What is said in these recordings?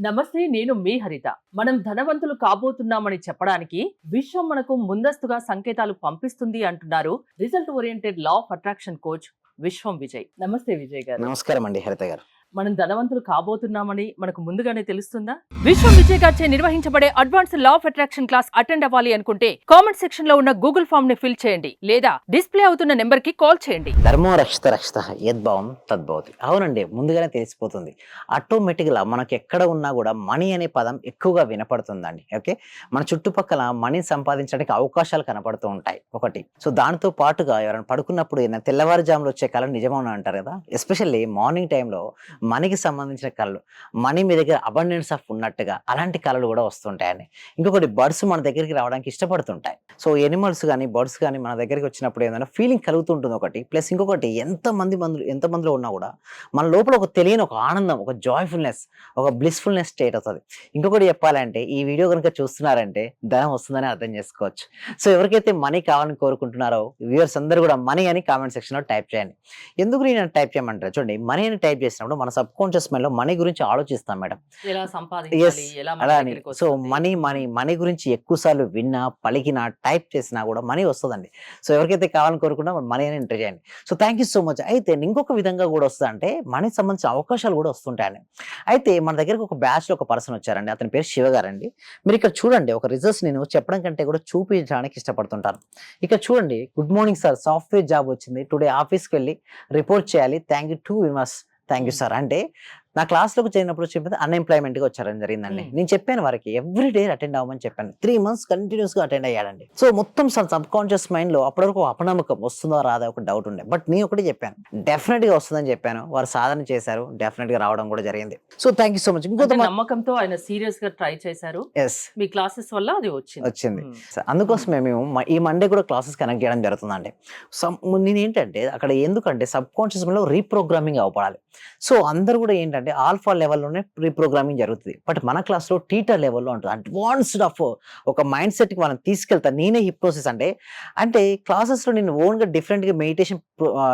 నమస్తే నేను మీ హరిత. మనం ధనవంతులు కాబోతున్నామని చెప్పడానికి విశ్వం మనకు ముందస్తుగా సంకేతాలు పంపిస్తుంది అంటున్నారు result oriented law of attraction coach Vishwam Vijay. నమస్తే విజయ్ గారు. నమస్కారం అండి హరిత గారు. మనం ధనవంతులు కాబోతున్నామని మనకు ముందుగానే తెలుస్తుందా? విశ్వం విజయ్ గారిచే నిర్వహించబడే advance law of attraction class attend అవ్వాలి అనుకుంటే కామెంట్ సెక్షన్లో ఉన్న గూగుల్ ఫామ్ని ఫిల్ చేయండి లేదా డిస్ప్లే అవుతున్న నెంబర్కి కాల్ చేయండి. ధర్మో రక్షిత రక్షిత యద్భావం తద్భవతి అవునండి ముందుగానే తెలిసిపోతుంది. ఆటోమేటిక్గా మనకు ఎక్కడ ఉన్నా కూడా మనీ అనే పదం ఎక్కువగా వినపడుతుందండి ఓకే మన చుట్టుపక్కల మనీ సంపాదించడానికి అవకాశాలు కనపడుతూ ఉంటాయి. ఒకటి. సో దానితో పాటుగా ఎవరైనా పడుకున్నప్పుడు ఏదైనా తెల్లవారుజాములు వచ్చే కళ నిజమవునా అంటారు కదా? ఎస్పెషల్లీ మార్నింగ్ టైంలో మనీకి సంబంధించిన కళలు. మనీ మీ దగ్గర అబండెన్స్ ఆఫ్ ఉన్నట్టుగా అలాంటి కళలు కూడా వస్తుంటాయని ఇంకొకటి బర్డ్స్ మన దగ్గరికి రావడానికి ఇష్టపడుతుంటాయి. సో ఎనిమల్స్ కానీ బర్డ్స్ కానీ మన దగ్గరికి వచ్చినప్పుడు ఏదైనా ఫీలింగ్ కలుగుతుంటుంది ఒకటి. ప్లస్ ఇంకొకటి ఎంత మంది ఎంతమందిలో ఎంత ఉన్నా కూడా మన లోపల ఒక తెలియని ఒక ఆనందం ఒక జాయ్ఫుల్నెస్ ఒక బ్లిస్ఫుల్నెస్ స్టేట్ అవుతుంది ఇంకొకటి చెప్పాలంటే ఈ వీడియో కనుక చూస్తున్నారంటే ధనం వస్తుందని అర్థం చేసుకోవచ్చు. సో ఎవరికైతే మనీ కావాలని కోరుకుంటున్నారో వ్యూవర్స్ అందరూ కూడా మనీ అని కామెంట్ సెక్షన్లో టైప్ చేయండి. ఎందుకు నేను టైప్ చేయమంటారు? చూడండి మనీ అని టైప్ చేసినప్పుడు మన సబ్ కాన్షియస్ మైండ్లో మనీ గురించి ఆలోచిస్తాం మేడం. ఎలా సంపాదించాలి ఎలా మన అలా అని. దగ్గరికి సో? మనీ మనీ మనీ గురించి ఎక్కువ సార్లు విన్నా పలికినా టైప్ చేసినా కూడా మనీ వస్తుందండి. సో ఎవరికైతే కావాలని కోరుకున్నా మనీ అని ఎంటర్ చేయండి. So thank you so much. అయితే ఇంకొక విధంగా కూడా వస్తుంది అంటే మనీకి సంబంధించిన అవకాశాలు కూడా వస్తుంటాయండి. అయితే మన దగ్గరకు ఒక బ్యాచ్లో ఒక పర్సన్ వచ్చారండి. అతని పేరు శివ గారండి మీరు ఇక్కడ చూడండి ఒక రిజల్ట్స్ నేను చెప్పడం కంటే కూడా చూపించడానికి ఇష్టపడుతుంటాను. ఇక్కడ చూడండి good morning sir software job వచ్చింది. టుడే ఆఫీస్కి వెళ్ళి రిపోర్ట్ చేయాలి. Thank you to viewers thank you sir అంటే నా క్లాస్లోకి చేరినప్పుడు చెప్పేది అన్ఎంప్లాయ్మెంట్గా వచ్చారని జరిగిందండి. నేను చెప్పాను వారికి ఎవ్రీ డే అటెండ్ అవ్వమని చెప్పాను. త్రీ మంత్స్ కంటిన్యూస్గా అటెండ్ అయ్యాడండి. సో మొత్తం సబ్ కాన్షియస్ మైండ్లో అప్పటివరకు అపనమ్మకం వస్తుందో రాదా ఒక డౌట్ ఉండే. బట్ నేను ఒకటి చెప్పాను. డెఫినెట్గా వస్తుందని చెప్పాను. వారు సాధన చేశారు. డెఫినెట్గా రావడం కూడా జరిగింది. So thank you so much ఇంకొక నమ్మకంతో ఆయన సీరియస్గా ట్రై చేశారు. ఎస్ మీ క్లాసెస్ వల్ల అది వచ్చింది. వచ్చింది. అందుకోసమే మేము. ఈ మండే కూడా క్లాసెస్ కనెక్ట్ చేయడం జరుగుతుందండి. నేను ఏంటంటే అక్కడ ఎందుకంటే సబ్ కాన్షియస్లో రీప్రోగ్రామింగ్ అవ్వడాలి సో అందరూ కూడా ఏంటంటే ఆల్ఫా లెవెల్లోనే రీప్రోగ్రామింగ్ జరుగుతుంది. బట్ మన క్లాస్లో టీటర్ లెవెల్లో ఉంటుంది అడ్వాన్స్డ్ ఆఫ్ ఒక మైండ్ సెట్కి మనం తీసుకెళ్తా నేనే హిప్నోసిస్ అంటే అంటే క్లాసెస్లో నేను ఓన్గా డిఫరెంట్గా మెడిటేషన్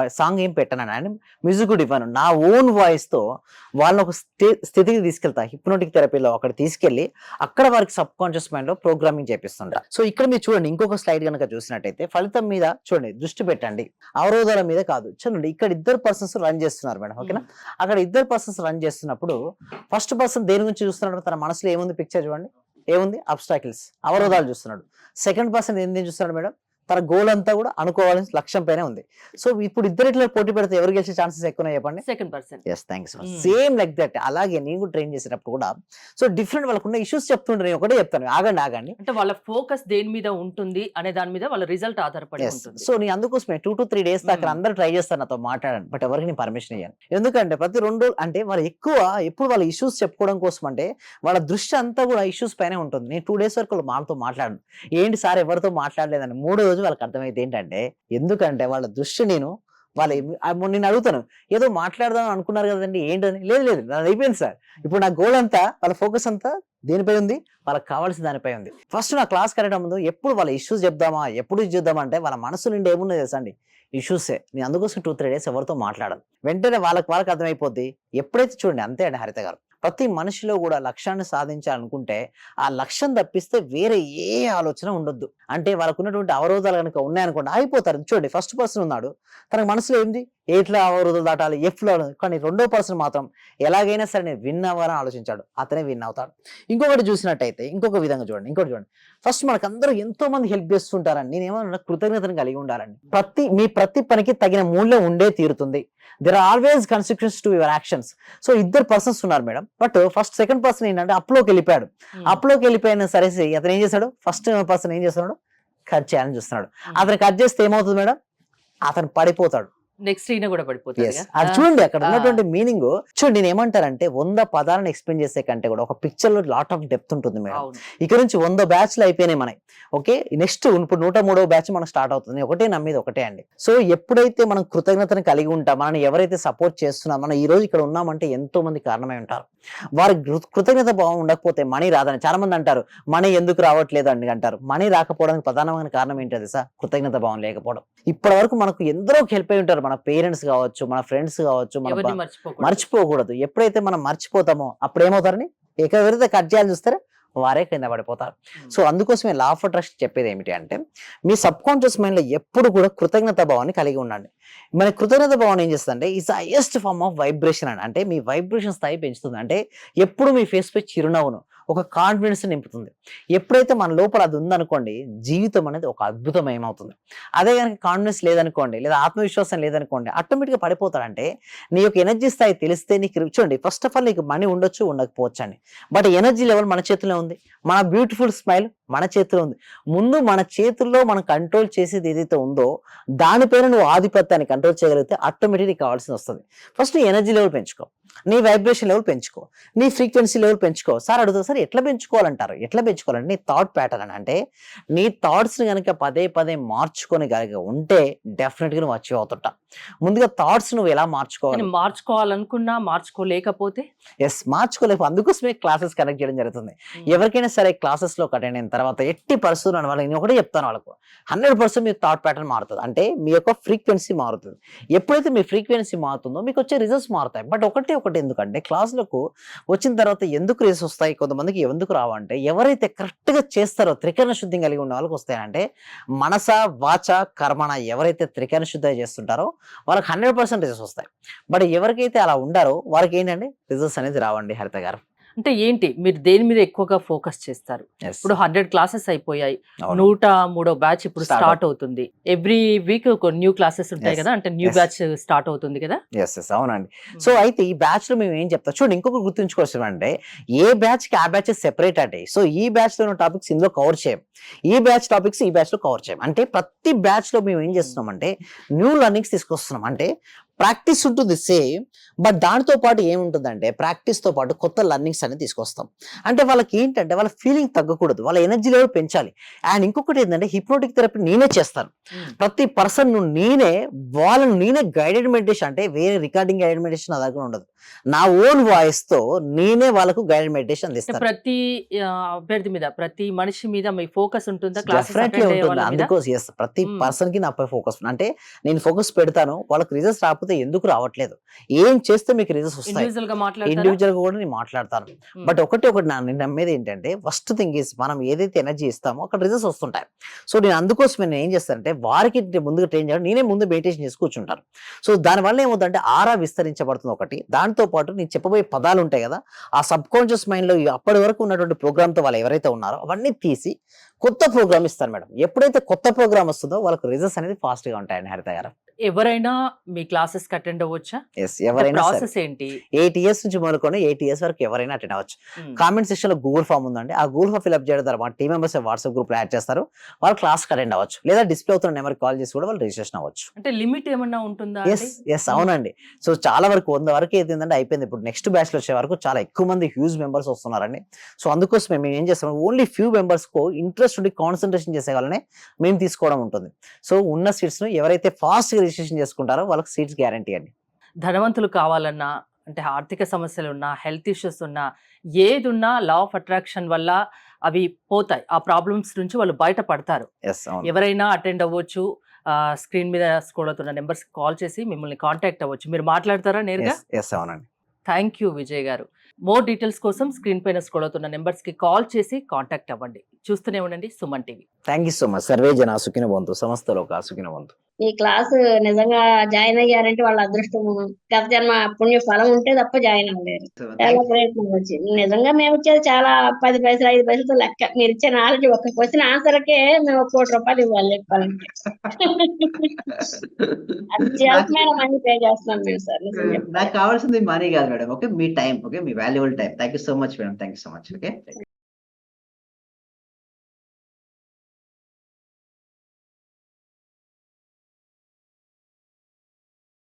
సాంగ్ ఏం పెట్టాను అండ్. మ్యూజిక్ కూడా ఇవ్వను. నా ఓన్ వాయిస్తో వాళ్ళని ఒక స్థి- స్థితికి తీసుకెళ్తా. హిప్నోటిక్ థెరపీలో అక్కడ తీసుకెళ్ళి అక్కడ వారికి సబ్ కాన్షియస్ మైండ్లో ప్రోగ్రామింగ్ చేపిస్తుంటా. సో ఇక్కడ మీరు చూడండి ఇంకొక స్లైడ్ కనుక చూసినట్టయితే ఫలితం మీద చూడండి దృష్టి పెట్టండి. అవరోధాల మీద కాదు. చూడండి ఇక్కడ ఇద్దరు పర్సన్స్ రన్ చేస్తున్నారు మేడం ఓకేనా? అక్కడ ఇద్దరు పర్సన్స్ రన్ చేస్తున్నప్పుడు ఫస్ట్ పర్సన్ దేని గురించి చూస్తున్నాడు తన మనసులో ఏముంది పిక్చర్ చూడండి. ఏముంది? అబ్స్టాకిల్స్ అవరోధాలు చూస్తున్నాడు. సెకండ్ పర్సన్ ఏం చూస్తున్నాడు మేడం? తన గోల్ అంతా కూడా అనుకోవాల్సిన లక్ష్యం పైనే ఉంది. సో ఇప్పుడు ఇద్దరు ఇట్లా పోటీ పెడితే ఎవరు గెలిచే ఛాన్సెస్ ఎక్కువ చెప్పండి? Second person yes thanks. Same like that అలాగే నేను కూడా ట్రైన్ చేసేటప్పుడు కూడా సో డిఫరెంట్ వాళ్ళకున్న ఇష్యూస్ చెప్తుంటే నేను ఒకటే చెప్తాను. ఆగండి ఆగండి. అంటే వాళ్ళ ఫోకస్ దేని మీద ఉంటుంది అనే దాని మీద వాళ్ళ రిజల్ట్ ఆధారపడి సో నేను అందుకోసమే టూ టు త్రీ డేస్ దాకా Mm. అందరూ ట్రై చేస్తాను నాతో మాట్లాడండి బట్ ఎవరికి నేను పర్మిషన్ ఇయ్యాను. ఎందుకంటే ప్రతి రెండు అంటే వాళ్ళు ఎక్కువ ఎప్పుడు వాళ్ళ ఇష్యూస్ చెప్పుకోవడం కోసం అంటే వాళ్ళ దృష్టి అంతా కూడా ఇష్యూస్ పైనే ఉంటుంది. నేను టూ డేస్ వరకు వాళ్ళతో మాట్లాడను. ఏంటి సార్ ఎవరితో మాట్లాడలేదని? మూడో రోజు వాళ్ళకి అర్థమైతే ఏంటంటే ఎందుకంటే వాళ్ళ దృష్టి నేను వాళ్ళ మొన్న నేను అడుగుతాను ఏదో మాట్లాడదాం అనుకున్నారు కదండి ఏంటని? లేదు లేదు నాది అయిపోయింది సార్. ఇప్పుడు నా గోల్ అంతా వాళ్ళ ఫోకస్ అంతా దేనిపై ఉంది? వాళ్ళకి కావాల్సిన దానిపై ఉంది. ఫస్ట్ నా క్లాస్ కరెక్ట్ ముందు ఎప్పుడు వాళ్ళ ఇష్యూస్ చెప్దామా ఎప్పుడు ఇది చూద్దామా అంటే వాళ్ళ మనసు నుండి ఏమున్నా తెలుసా అండి? ఇష్యూసే నేను అందుకోసం టూ త్రీ డేస్ ఎవరితో మాట్లాడను. వెంటనే వాళ్ళకి వాళ్ళకి అర్థమైపోద్ది. ఎప్పుడైతే చూడండి అంతే అండి హరిత గారు. ప్రతి మనిషిలో కూడా లక్ష్యాన్ని సాధించాలనుకుంటే ఆ లక్ష్యం తప్పిస్తే వేరే ఏ ఆలోచన ఉండొద్దు. అంటే వాళ్ళకు ఉన్నటువంటి అవరోధాలు కనుక ఉన్నాయనుకోండి అయిపోతారు చూడండి ఫస్ట్ పర్సన్ ఉన్నాడు. తనకు మనసులో ఏంది? ఎట్లా అవరోధాలు దాటాలి? ఎఫ్లో కానీ రెండో పర్సన్ మాత్రం ఎలాగైనా సరే నేను విన్ అవ్వాలని ఆలోచించాడు. అతనే విన్ అవుతాడు. ఇంకొకటి చూసినట్టయితే ఇంకొక విధంగా చూడండి. ఇంకోటి చూడండి. ఫస్ట్ మనకు అందరూ ఎంతో మంది హెల్ప్ చేస్తుంటారని నేను ఏమన్నా కృతజ్ఞతను కలిగి ఉండాలండి ప్రతి మీ ప్రతి పనికి తగిన మూల్యం ఉండే తీరుతుంది. There are always consequence to your actions so ఇద్దరు పర్సన్స్ ఉన్నారు madam. But first second person ఏంటంటే అప్లోకి వెళ్ళిపోయాడు. ఉమ్. అప్లోకి వెళ్ళిపోయిన సరే అతను ఏం చేశాడు ఫస్ట్ పర్సన్ ఏం చేస్తున్నాడు? కట్ చేయాలని చూస్తున్నాడు. ఉమ్. అతను కట్ చేస్తే ఏమవుతుంది మేడం? అతను పడిపోతాడు. నెక్స్ట్ ఈయన కూడా పడిపోతుంది. అది చూడండి అక్కడ. ఉన్నటువంటి మీనింగ్. చూడండి నేను ఏమంటారంటే వంద పదాలను ఎక్స్ప్లెయిన్ చేసే కంటే కూడా ఒక పిక్చర్లో లాట్ ఆఫ్ డెప్త్ ఉంటుంది మేడం. ఇక్కడ నుంచి వంద బ్యాచ్లు అయిపోయినాయి మనకి. ఓకే నెక్స్ట్ ఇప్పుడు నూట మూడో బ్యాచ్ మనకు స్టార్ట్ అవుతుంది. ఒకటే నమ్మేది ఒకటే అండి. సో ఎప్పుడైతే మనం కృతజ్ఞతను కలిగి ఉంటాం మనని ఎవరైతే సపోర్ట్ చేస్తున్నాం మనం ఈ రోజు ఇక్కడ ఉన్నామంటే ఎంతో మంది కారణమై ఉంటారు. వారి కృతజ్ఞత భావం ఉండకపోతే మనీ రాదని చాలా మంది అంటారు. మనీ ఎందుకు రావట్లేదు అని అంటారు. మనీ రాకపోవడానికి ప్రధానమైన కారణం ఏంటది సార్ కృతజ్ఞత భావం లేకపోవడం. ఇప్పటి వరకు మనకు ఎందరో హెల్ప్ అయి ఉంటారు. మన పేరెంట్స్ కావచ్చు మన ఫ్రెండ్స్ కావచ్చు మన మర్చిపోకూడదు. ఎప్పుడైతే మనం మర్చిపోతామో అప్పుడు ఏమవుతారని ఎవరైతే కట్ చేయాలని చూస్తారో? వారే కింద పడిపోతారు. సో అందుకోసమే లా ఆఫ్ అట్రాక్షన్ చెప్పేది ఏమిటి అంటే మీ సబ్ కాన్షియస్ మైండ్లో ఎప్పుడు కూడా కృతజ్ఞత భావాన్ని కలిగి ఉండండి. మన కృతజ్ఞత భావన ఏం చేస్తుందంటే it's highest form of vibration అండి అంటే మీ వైబ్రేషన్ స్థాయి పెంచుతుంది. అంటే ఎప్పుడు మీ ఫేస్ పై చిరునవ్వును ఒక కాన్ఫిడెన్స్ నింపుతుంది. ఎప్పుడైతే మన లోపల అది ఉందనుకోండి జీవితం అనేది ఒక అద్భుతమయమవుతుంది అదే కనుక కాన్ఫిడెన్స్ లేదనుకోండి లేదా ఆత్మవిశ్వాసం లేదనుకోండి ఆటోమేటిక్గా పడిపోతాడంటే నీ యొక్క ఎనర్జీ స్థాయి తెలిస్తే నీకు చూడండి ఫస్ట్ ఆఫ్ ఆల్ నీకు మనీ ఉండొచ్చు ఉండకపోవచ్చు అండి. బట్ ఎనర్జీ లెవెల్ మన చేతిలో ఉంది. మన బ్యూటిఫుల్ స్మైల్ మన చేతిలో ఉంది. ముందు మన చేతుల్లో మనం కంట్రోల్ చేసేది ఏదైతే ఉందో దానిపైన నువ్వు ఆధిపత్యాన్ని కంట్రోల్ చేయగలిగితే ఆటోమేటిక్ నీకు కావాల్సింది వస్తుంది. ఫస్ట్ నీ ఎనర్జీ లెవెల్ పెంచుకో. నీ వైబ్రేషన్ లెవెల్ పెంచుకో. నీ ఫ్రీక్వెన్సీ లెవెల్ పెంచుకో. సార్ అడుగుతా సార్ ఎట్లా పెంచుకోవాలంటారు? ఎట్లా పెంచుకోవాలంటే నీ థాట్ ప్యాటర్న్ అని. అంటే నీ థాట్స్ని కనుక పదే పదే మార్చుకొని కనుక ఉంటే డెఫినెట్గా నువ్వు అచీవ్ అవుతుంటా ముందుగా థాట్స్ నువ్వు ఎలా మార్చుకోవాలి? కానీ మార్చుకోవాలనుకున్నా మార్చుకోలేకపోతే? ఎస్ మార్చుకోలేవు అందుకోసమే క్లాసెస్ కనెక్ట్ చేయడం జరుగుతుంది. ఎవరికైనా సరే క్లాసెస్లో అటెండ్ అయిన తర్వాత ఎట్టి పరిస్థితులు అని వాళ్ళకి నేను ఒకటే చెప్తాను వాళ్ళకు. హండ్రెడ్ పర్సెంట్ మీ థాట్ ప్యాటర్న్ మారుతుంది. అంటే మీ యొక్క ఫ్రీక్వెన్సీ మారుతుంది. ఎప్పుడైతే మీ ఫ్రీక్వెన్సీ మారుతుందో మీకు వచ్చే రిజల్ట్స్ మారుతాయి. బట్ ఒకటే ఒకటి ఎందుకంటే క్లాసులకు వచ్చిన తర్వాత ఎందుకు రిజల్ట్స్ వస్తాయి? కొంతమందికి ఎందుకు రావంటే ఎవరైతే కరెక్ట్గా చేస్తారో త్రికరణ శుద్ధి కలిగి ఉన్న వాళ్ళకి వస్తాయంటే మనస వాచ కర్మణ ఎవరైతే త్రికరణ శుద్ధి చేస్తుంటారో వాళ్ళకి హండ్రెడ్ పర్సెంట్ రిజల్ట్స్ వస్తాయి. బట్ ఎవరికైతే అలా ఉండారో వారికి ఏంటంటే రిజల్ట్స్ అనేది రావండి హరిత గారు. అంటే ఏంటి? మీరు దేని మీద ఎక్కువగా ఫోకస్ చేస్తారు. ఇప్పుడు హండ్రెడ్ క్లాసెస్ అయిపోయాయి. నూట మూడో బ్యాచ్ ఇప్పుడు స్టార్ట్ అవుతుంది. ఎవ్రీ వీక్ ఒక న్యూ క్లాసెస్ ఉంటాయి. కదా? అంటే న్యూ. బ్యాచ్ స్టార్ట్ అవుతుంది కదా? ఎస్ ఎస్ అవునండి. సో అయితే ఈ బ్యాచ్లో మేము ఏం చెప్తాం? చూడండి ఇంకొక గుర్తుంచుకోవచ్చు అంటే ఏ బ్యాచ్కి ఆ బ్యాచ్ సెపరేట్ అంటే? సో ఈ బ్యాచ్లో ఉన్న టాపిక్స్ ఇందులో కవర్ చేయం. ఈ బ్యాచ్ టాపిక్స్ ఈ బ్యాచ్లో కవర్ చేయం. అంటే ప్రతి బ్యాచ్లో మేము ఏం చేస్తున్నాం అంటే న్యూ లర్నింగ్స్ తీసుకొస్తున్నాం. అంటే ప్రాక్టీస్ ఉంటుంది సేమ్ బట్ దానితో పాటు ఏముంటుందంటే ప్రాక్టీస్తో పాటు కొత్త లర్నింగ్స్ అనేది తీసుకొస్తాం. అంటే వాళ్ళకి ఏంటంటే వాళ్ళ ఫీలింగ్ తగ్గకూడదు. వాళ్ళ ఎనర్జీ లెవెల్ పెంచాలి. అండ్ ఇంకొకటి ఏంటంటే హిప్నోటిక్ థెరపీ నేనే చేస్తాను. ప్రతి పర్సన్ నేనే వాళ్ళని నేనే గైడెడ్ మెడిటేషన్ అంటే వేరే రికార్డింగ్ గైడెడ్ మెడిటేషన్ నా దగ్గర ఉండదు. నా ఓన్ వాయిస్తో నేనే వాళ్ళకు గైడెడ్ మెడిటేషన్ అందిస్తాను. ప్రతి అభ్యర్థి మీద ప్రతి మనిషి మీద మీ ఫోకస్ ఉంటుందా? డెఫినెట్లీ ఉంటుంది. అందుకోసం ఎస్ ప్రతి. పర్సన్కి నాపై ఫోకస్ అంటే నేను ఫోకస్ పెడతాను వాళ్ళకి రిజల్ట్స్ రాకపోతే ఎందుకు రావట్లేదు? ఏం చేస్తే మీకు రిజల్ట్స్ వస్తాయి? ఇండివిజువల్గా కూడా నేను మాట్లాడతాను. బట్ ఒకటి ఒకటి నా నేను నమ్మేది ఏంటంటే ఫస్ట్ థింగ్ ఈస్ మనం ఏదైతే ఎనర్జీ ఇస్తామో అక్కడ రిజల్ట్స్ వస్తుంటాయి. సో నేను అందుకోసం నేను ఏం చేస్తానంటే వారికి ముందుగా ట్రైన్ చేయడం నేనే ముందు మెడిటేషన్ చేసి కూర్చుంటాను. సో దానివల్ల ఏమవుతుందంటే ఆరా విస్తరించబడుతుంది ఒకటి. దాంతో పాటు నేను చెప్పబోయే పదాలు ఉంటాయి కదా ఆ సబ్ కాన్షియస్ మైండ్లో అప్పటి వరకు ఉన్నటువంటి ప్రోగ్రామ్తో వాళ్ళు ఎవరైతే ఉన్నారో అవన్నీ తీసి కొత్త ప్రోగ్రామ్ ఇస్తాను మేడం. ఎప్పుడైతే కొత్త ప్రోగ్రామ్ వస్తుందో వాళ్ళకి రిజల్ట్స్ అనేది ఫాస్ట్గా ఉంటాయండి హరిత గారు. ఎవరైనా మీ క్లాసెస్ అటెండ్ అవ్వచ్చా? ఎస్ ఎవరైనా ప్రాసెస్ ఏంటి? ఎయిట్ ఇయర్స్ నుంచి మొదలుకొని ఎయిట్ ఇయర్స్ వరకు ఎవరైనా అటెండ్ అవ్వచ్చు. కామెంట్ సెక్షన్లో గూగుల్ ఫామ్ ఉందండి. ఆ గూగుల్ ఫామ్ ఫిల్అప్ చేయడం ద్వారా టీమ్ మెంబర్స్ వాట్సాప్ గ్రూప్లో యాడ్ చేస్తారు. వాళ్ళు క్లాస్ అటెండ్ అవ్వచ్చు. లేదా డిస్ప్లే అవుతున్న నెంబర్ కాల్ చేసి కూడా వాళ్ళు రిజిస్ట్రేషన్ అవ్వచ్చు. అంటే లిమిట్ ఏమన్నా ఉంటుందా ఎస్ ఎస్ అవునండి. సో చాలా వరకు వంద వరకు ఏంటంటే అయిపోయింది. ఇప్పుడు నెక్స్ట్ బ్యాచ్లో వచ్చే వరకు చాలా ఎక్కువ మంది హ్యూజ్ మెంబర్స్ వస్తున్నారండి. సో అందుకోసమే మేము ఏం చేస్తాం? ఓన్లీ ఫ్యూ మెంబర్స్కు ఇంట్రెస్ట్ ఉండి కాన్సన్ట్రేషన్ చేసే వాళ్ళనే మేము తీసుకోవడం ఉంటుంది. సో ఉన్న సీట్స్ను ఎవరైతే ఫాస్ట్ రిజిస్ట్రేషన్ చేసుకుంటారో వాళ్ళకి సీట్స్ గ్యారంటీ అండి. ధనవంతులు కావాలన్నా అంటే ఆర్థిక సమస్యలు ఉన్నా హెల్త్ ఇష్యూస్ ఉన్నా ఏది ఉన్నా లా ఆఫ్ అట్రాక్షన్ వల్ల అవి పోతాయి. ఆ ప్రాబ్లమ్స్ నుంచి వాళ్ళు బయటపడతారు. ఎవరైనా అటెండ్ అవ్వచ్చు స్క్రీన్ మీద స్క్రోల్ అవుతున్న నెంబర్స్ కాల్ చేసి మిమ్మల్ని కాంటాక్ట్ అవ్వచ్చు. మీరు మాట్లాడతారా నేరుగా? ఎస్ అవునండి. థ్యాంక్ యూ విజయ్ గారు. మోర్ డీటెయిల్స్ కోసం స్క్రీన్ పైన స్క్రోల్ అవుతున్న నెంబర్స్కి కాల్ చేసి కాంటాక్ట్ అవ్వండి. చూస్తూనే ఉండండి Suman TV. Thank you so much survey జన సుఖిన బంతు సమస్తలో ఒక సుఖిన బంతు ఈ క్లాస్ నిజంగా జాయిన్ అయ్యారంటే వాళ్ళ అదృష్టం. గత జన్మ పుణ్య ఫలం ఉంటే తప్ప జాయిన్ అవ్వలేరు. చాలా ప్రయత్నం వచ్చింది నిజంగా మేము ఇచ్చేది చాలా పది పైసలు ఐదు పైసలు లెక్క. మీరు ఇచ్చే నాలెడ్జ్ ఒక క్వశ్చన్ ఆన్సర్కే మేము ఒక కోటి రూపాయలు ఇవ్వాలి చెప్పాలంటే అత్యవసరమైన మనీ పే చేస్తున్నాం మేము సార్. నాకు కావాల్సింది మనీ కాదు మేడం ఓకే? మీ time okay? Me valuable time thank you so much madam thank you so much okay